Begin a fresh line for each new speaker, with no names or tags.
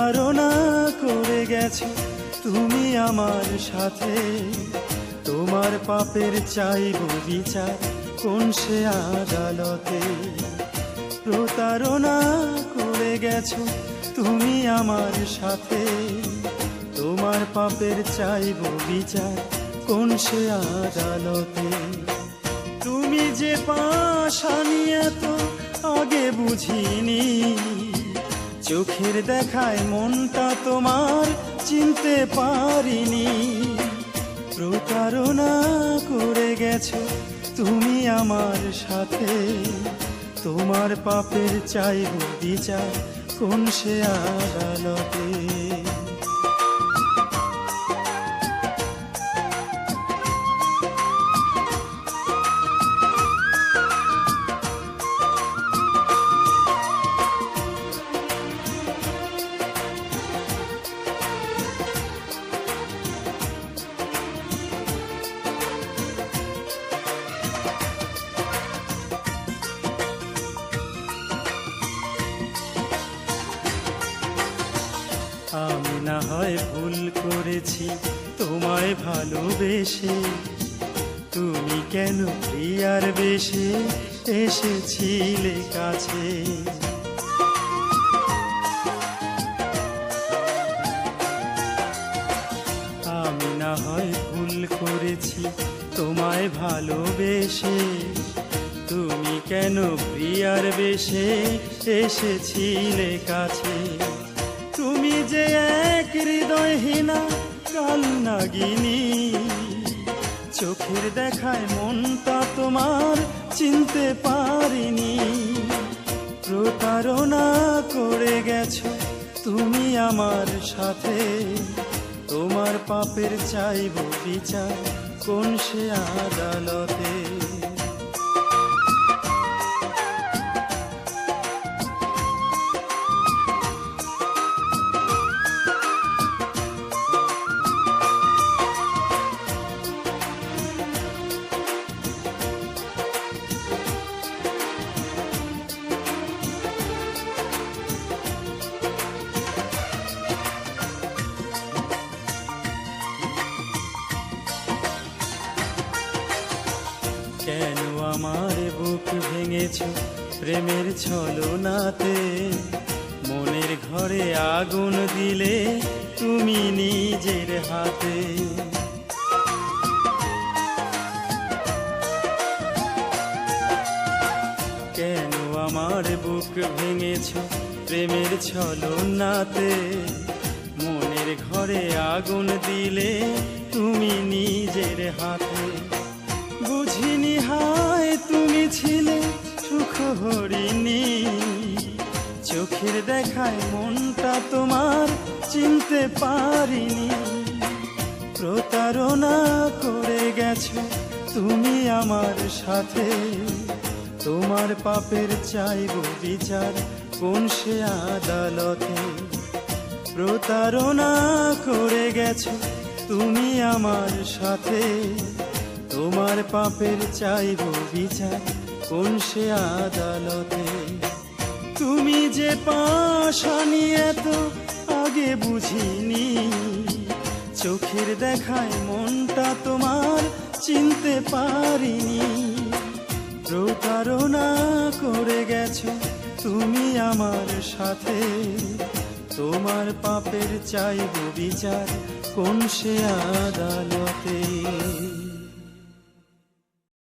প্রতারণা করে গেছো তুমি আমার সাথে। তোমার পাপের চাইব বিচার কোন সে আদালতে? প্রতারণা করে গেছো তুমি আমার সাথে। তোমার পাপের চাইব বিচার কোন সে আদালতে? তুমি যে পাশানি এত আগে বুঝিনি। চোখের দেখায় মনটা তোমার চিনতে পারিনি। প্রতারণা করে গেছো তুমি আমার সাথে। তোমার পাপের চাইব বিচার কোন সে আদালতে? আমি না হয় ভুল করেছি, তোমায় ভালোবেসে। তুমি কেন প্রিয়ার বেশে এসেছিলে কাছে? আমি না হয় ভুল করেছি, তোমায় ভালোবেসে। তুমি কেন প্রিয়ার বেশে এসেছিলে কাছে? যে এক হৃদয়হীনা কাল চোখের দেখায় মনটা তোমার চিনতে পারিনি। প্রতারণা করে গেছো তুমি আমার সাথে। তোমার পাপের চাইব বিচার কোন সে আদালতে? আমার বুক ভেঙেছ প্রেমের ছলনাতে। মনের ঘরে আগুন দিলে তুমি নিজের হাতে। কেন আমার বুক ভেঙেছ প্রেমের ছলনাতে? মনের ঘরে আগুন দিলে তুমি নিজের হাতে। বুঝিনি হায় তুমি ছিলে সুখ হরিণী চোখের দেখায় মনটা তোমার চিনতে পারিনি। প্রতারণা করে গেছো তুমি আমার সাথে। তোমার পাপের চাইব বিচার কোন সে আদালতে? প্রতারণা করে গেছো তুমি আমার সাথে। তোমার পাপের চাইব বিচার কোন সে আদালতে? তুমি যে পাশানি এত আগে বুঝিনি, চোখের দেখায় মনটা তোমার চিনতে পারিনি। প্রতারণা করে গেছো তুমি আমার সাথে, তোমার পাপের চাইব বিচার কোন সে আদালতে?